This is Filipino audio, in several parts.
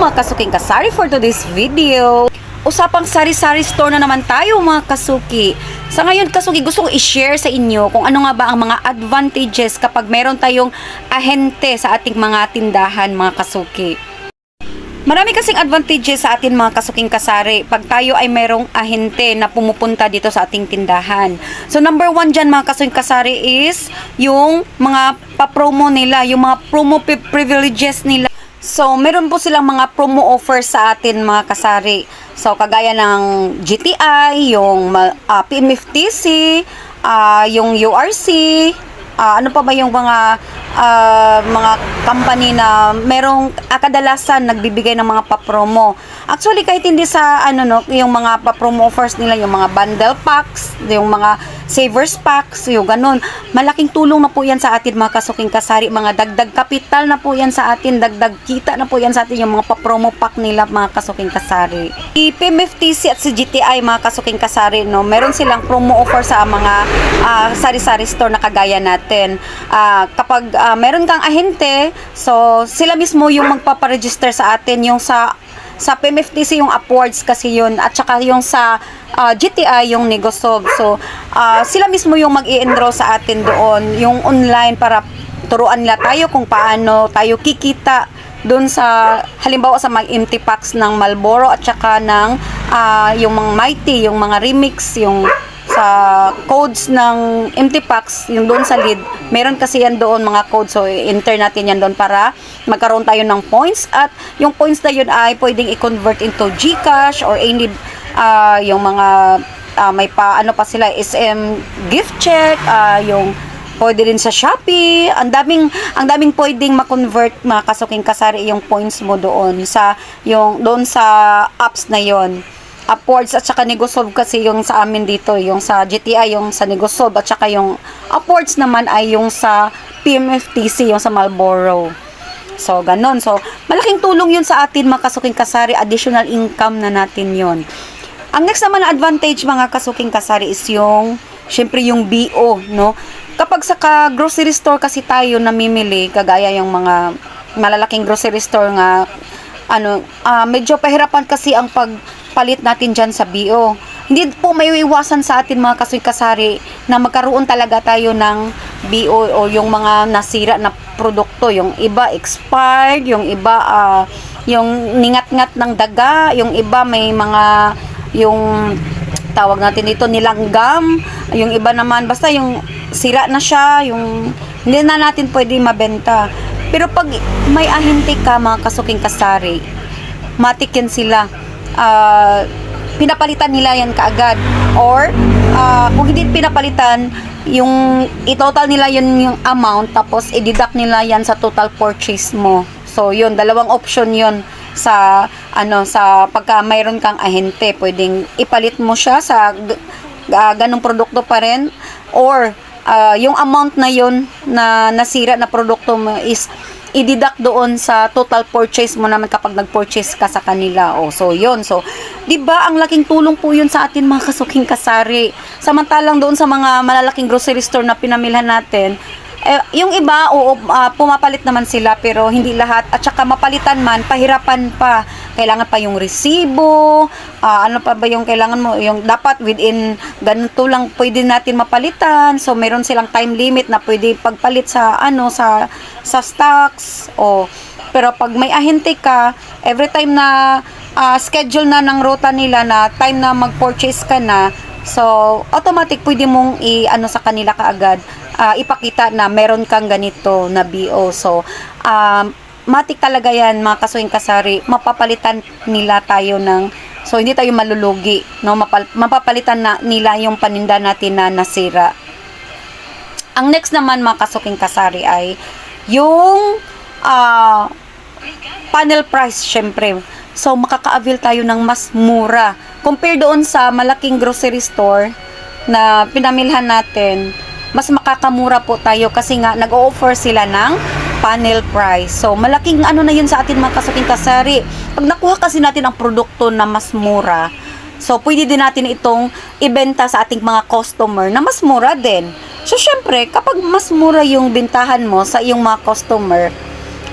mga kasuking kasari for today's video. Usapang sari-sari store na naman tayo mga kasuki. Sa ngayon kasuki gusto kong i-share sa inyo kung ano nga ba ang mga advantages kapag meron tayong ahente sa ating mga tindahan mga kasuki. Marami kasing advantages sa atin mga kasuking kasari pag tayo ay merong ahente na pumupunta dito sa ating tindahan. So number one dyan mga kasuking kasari is yung mga pa-promo nila, yung mga promo privileges nila. So meron po silang mga promo offers sa atin mga kasari. So kagaya ng GTI, yung ma- ah, PMFTC, ah, yung URC, ah, ano pa ba yung mga ah, mga company na merong ah, kadalasan nagbibigay ng mga pa-promo. Actually kahit hindi sa ano no, yung mga pa-promo offers nila, yung mga bundle packs, yung mga savers packs, yung ganun. Malaking tulong na po yan sa atin mga kasuking kasari, mga dagdag kapital na po yan sa atin, dagdag kita na po yan sa atin yung mga pa-promo pack nila mga kasuking kasari. Si PMFTC at si GTI mga kasuking kasari, no, meron silang promo offer sa mga ah, sari-sari store na kagaya natin. Ah, kapag ah, meron kang ahente, so sila mismo yung magpaparegister sa atin yung sa sa PMFTC yung upwards kasi yun at saka yung sa ah, GTI yung Negosob. So ah, sila mismo yung mag enroll sa atin doon, yung online para turuan nila tayo kung paano tayo kikita doon sa halimbawa sa mga empty packs ng Marlboro at saka ng ah, yung mga Mighty, yung mga remix, yung sa codes ng empty packs, yung doon sa lead, meron kasi yan doon mga codes. So, enter natin yan doon para magkaroon tayo ng points. At yung points na yun ay pwedeng i-convert into GCash or any, ah, yung mga, ah, may pa, ano pa sila, SM gift check, ah, yung pwede rin sa Shopee. Ang daming ang daming pwedeng ma-convert mga kasuking kasari yung points mo doon sa yung doon sa apps na yon. Upwards at saka Negosob kasi yung sa amin dito, yung sa GTI, yung sa Negosob at saka yung Upwards naman ay yung sa PMFTC, yung sa Marlboro. So, ganon. So, malaking tulong yun sa atin mga kasuking kasari, additional income na natin yon. Ang next naman na advantage mga kasuking kasari is yung, syempre yung BO, no? Kapag sa ka grocery store kasi tayo namimili, kagaya yung mga malalaking grocery store nga, ano, ah, medyo pahirapan kasi ang pagpalit natin dyan sa BO. Hindi po may iwasan sa atin mga kasuking kasari na magkaroon talaga tayo ng BO o yung mga nasira na produkto. Yung iba expired, yung iba ah, yung ningat-ngat ng daga, yung iba may mga yung tawag natin dito nilanggam, yung iba naman basta yung sira na siya, yung hindi na natin pwede mabenta. Pero pag may ahente ka mga kasuking kasari, matik yan sila. Ah, pinapalitan nila yan kaagad. Or, ah, kung hindi pinapalitan, yung i-total nila yun yung amount, tapos i-deduct nila yan sa total purchase mo. So, yun, dalawang option yun sa, ano, sa pagka mayroon kang ahente. Pwedeng ipalit mo siya sa ah, ganong produkto pa rin. Or, ah, yung amount na yun na nasira na produkto mo is i-deduct doon sa total purchase mo naman kapag nag-purchase ka sa kanila. O, so, yun. So, di ba ang laking tulong po yun sa atin mga kasuking kasari. Samantalang doon sa mga malalaking grocery store na pinamilhan natin, eh, yung iba, oo, ah, pumapalit naman sila pero hindi lahat. At saka mapalitan man, pahirapan pa. Kailangan pa yung resibo, ah, ano pa ba yung kailangan mo, yung dapat within ganito lang pwede natin mapalitan. So meron silang time limit na pwede pagpalit sa ano sa sa stocks o pero pag may ahente ka, every time na ah, schedule na ng ruta nila na time na mag-purchase ka na, so automatic pwede mong i-ano sa kanila kaagad ah, ipakita na meron kang ganito na BO. So, um, matik talaga yan mga kasuing kasari, mapapalitan nila tayo ng so hindi tayo malulugi, no? Mapal, mapapalitan na nila yung paninda natin na nasira. Ang next naman mga kasuking kasari ay yung ah, panel price syempre. So makaka-avail tayo ng mas mura compare doon sa malaking grocery store na pinamilhan natin. Mas makakamura po tayo kasi nga nag-o-offer sila ng panel price. So malaking ano na yun sa atin mga kasuking kasari. Pag nakuha kasi natin ang produkto na mas mura, So, pwede din natin itong ibenta sa ating mga customer na mas mura din. So, syempre, kapag mas mura yung bintahan mo sa iyong mga customer,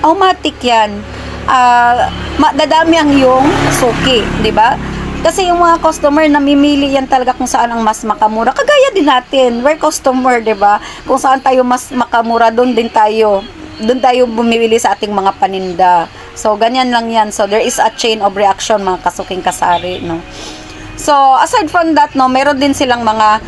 automatic yan. ah, madadami ang yung suki, di ba? Kasi yung mga customer namimili yan talaga kung saan ang mas makamura. Kagaya din natin, we're customer, 'di ba? Kung saan tayo mas makamura, doon din tayo. Doon tayo bumibili sa ating mga paninda. So ganyan lang 'yan. So there is a chain of reaction mga kasuking kasari, no. So aside from that, no, meron din silang mga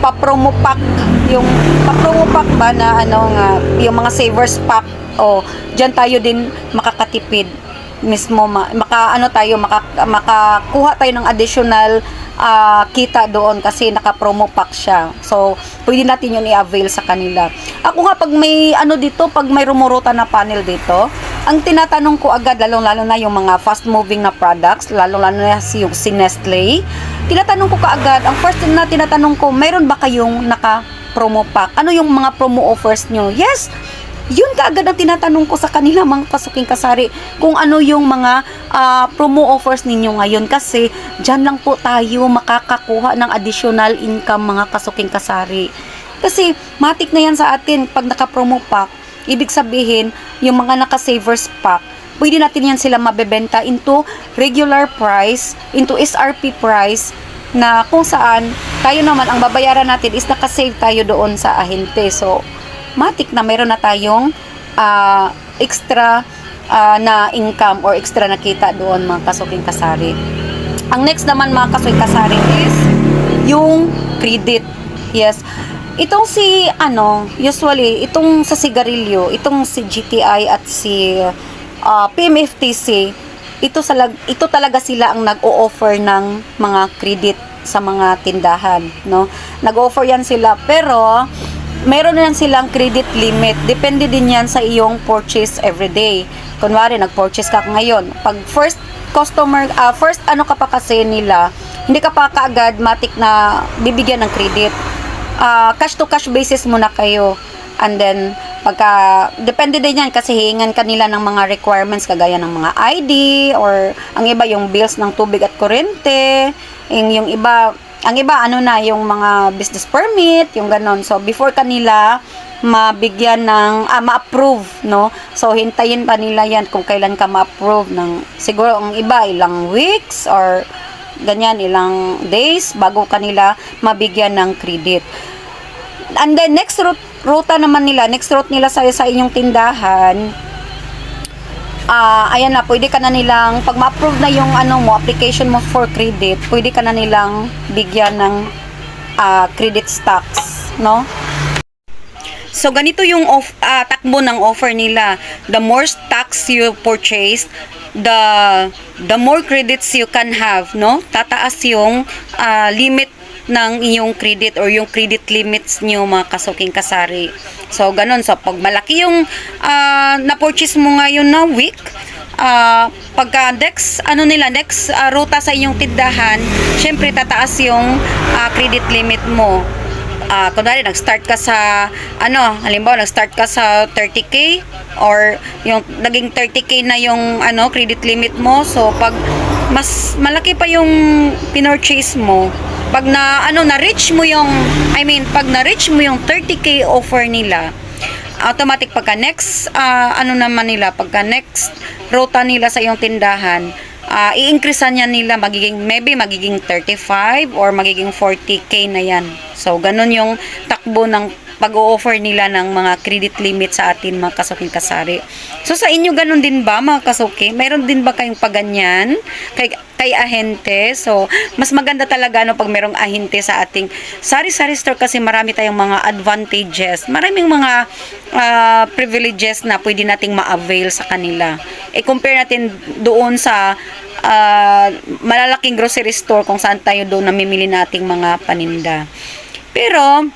pa-promo pack yung pa-promo pack ba na ano nga yung mga savers pack o diyan tayo din makakatipid mismo ma, maka ano tayo maka, makakuha tayo ng additional ah, kita doon kasi naka-promo pack siya. So, pwede natin yun i-avail sa kanila. Ako nga pag may ano dito, pag may rumuruta na panel dito, ang tinatanong ko agad lalong-lalo na yung mga fast moving na products, lalong-lalo na si yung si Nestle, tinatanong ko kaagad, ang first na tinatanong ko, mayroon ba kayong naka promo pack? Ano yung mga promo offers nyo? Yes, yun kaagad ang tinatanong ko sa kanila mga kasuking kasari kung ano yung mga ah, promo offers ninyo ngayon. Kasi dyan lang po tayo makakakuha ng additional income mga kasuking kasari. Kasi matik na yan sa atin. Pag naka-promo pack ibig sabihin yung mga naka-savers pack pwede natin yan sila mabebenta into regular price into SRP price na kung saan tayo naman ang babayaran natin is nakasave tayo doon sa ahente. So matik na meron na tayong ah, extra ah, na income or extra na kita doon mga kasuking kasari. Ang next naman mga kasuking kasari is yung credit. Yes. Itong si ano, usually itong sa sigarilyo, itong si GTI at si ah, PMFTC, ito sa ito talaga sila ang nag-o-offer ng mga credit sa mga tindahan, no? Nag-offer yan sila pero meron na silang credit limit. Depende din yan sa iyong purchase everyday. Kunwari, nag-purchase ka ngayon. Pag first customer, ah, first ano ka pa kasi nila, hindi ka pa kaagad matik na bibigyan ng credit. Ah, cash to cash basis muna kayo. And then, pagka, depende din yan kasi hihingan kanila ng mga requirements kagaya ng mga ID or ang iba yung bills ng tubig at kuryente, yung, yung iba ang iba ano na yung mga business permit, yung ganon. So before kanila mabigyan ng ah, ma-approve, no? So hintayin pa nila 'yan kung kailan ka ma-approve ng siguro ang iba ilang weeks or ganyan ilang days bago kanila mabigyan ng credit. And then next route, ruta naman nila, next route nila sa sa inyong tindahan, ah ayan na, pwede ka na nilang, pag ma-approve na yung ano mo, application mo for credit, pwede ka na nilang bigyan ng ah, credit stocks, no? So, ganito yung off, ah, takbo ng offer nila. The more stocks you purchase, the the more credits you can have, no? Tataas yung ah, limit ng iyong credit or yung credit limits niyo mga kasuking kasari. So, ganun. So, pag malaki yung ah, na-purchase mo ngayon na week, ah, pagka next, ano nila, next ah, ruta sa inyong tindahan, syempre tataas yung ah, credit limit mo ah kunwari nag-start ka sa ano, halimbawa nag-start ka sa 30k or yung naging 30k na yung ano credit limit mo. So pag mas malaki pa yung pinurchase mo, pag na ano na reach mo yung I mean pag na reach mo yung 30k offer nila, automatic pagka next ah, ano naman nila pagka next ruta nila sa iyong tindahan ah i-increasean niya nila magiging maybe magiging 35 or magiging 40k na yan. So ganun yung takbo ng pag-o-offer nila ng mga credit limit sa atin mga kasuking kasari. So sa inyo ganun din ba mga kasuki? Mayroon din ba kayong paganyan kay kay ahente? So mas maganda talaga no pag merong ahente sa ating sari-sari store kasi marami tayong mga advantages. Maraming mga ah, privileges na pwede nating ma-avail sa kanila. I-compare natin doon sa ah, malalaking grocery store kung saan tayo doon namimili nating mga paninda. Pero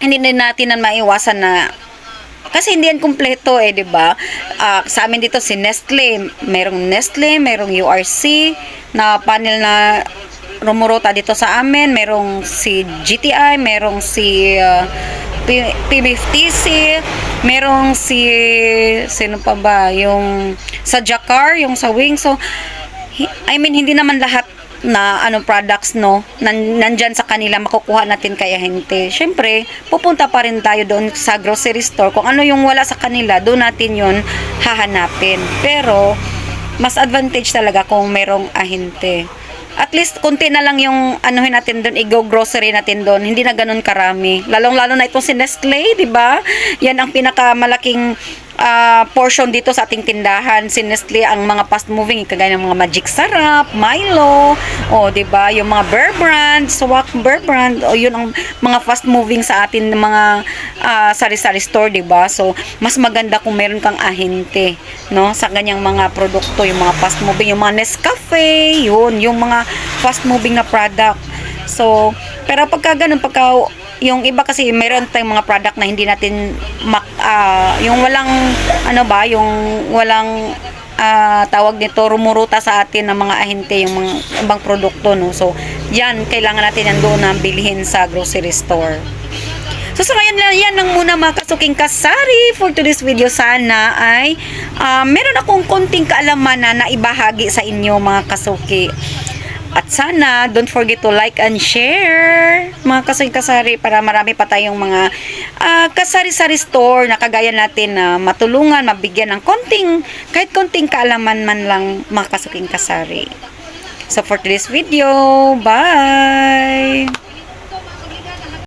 hindi din natin na maiwasan na kasi hindi yan kumpleto eh, 'di ba? Ah, sa amin dito si Nestle, merong Nestle, merong URC na panel na rumurota dito sa amin, merong si GTI, merong si ah, P- P50C, merong si sino pa ba, yung sa Jakar, yung sa Wing. So I mean hindi naman lahat na ano products no nan, nandyan sa kanila makukuha natin kay ahente. Syempre, pupunta pa rin tayo doon sa grocery store kung ano yung wala sa kanila, doon natin yun hahanapin. Pero mas advantage talaga kung merong ahente. At least konti na lang yung anuhin natin doon, i-go grocery natin doon. Hindi na ganun karami. Lalong-lalo na itong si Nestle, di ba? Yan ang pinakamalaking ah, portion dito sa ating tindahan. Si Nestle ang mga fast moving, kagaya ng mga Magic Sarap, Milo, o di ba? Yung mga Bear Brand, Swak Bear Brand, o yun ang mga fast moving sa atin mga ah, sari-sari store, di ba? So, mas maganda kung meron kang ahente, no? Sa ganyang mga produkto, yung mga fast moving, yung mga Nescafe, yun, yung mga fast moving na product. So, pero pagka ganun, pagka yung iba kasi meron tayong mga product na hindi natin mak, ah, yung walang ano ba, yung walang ah, tawag nito rumuruta sa atin ng mga ahente yung mga ibang produkto no. So, yan kailangan natin yan doon na bilhin sa grocery store. So sa ngayon lang yan lang muna mga kasuking kasari for today's video sana ay ah, meron akong konting kaalaman na naibahagi sa inyo mga kasuki. At sana don't forget to like and share mga kasuking kasari para marami pa tayong mga ah, kasari-sari store na kagaya natin na matulungan, mabigyan ng konting kahit konting kaalaman man lang mga kasuking kasari. So for today's video, bye!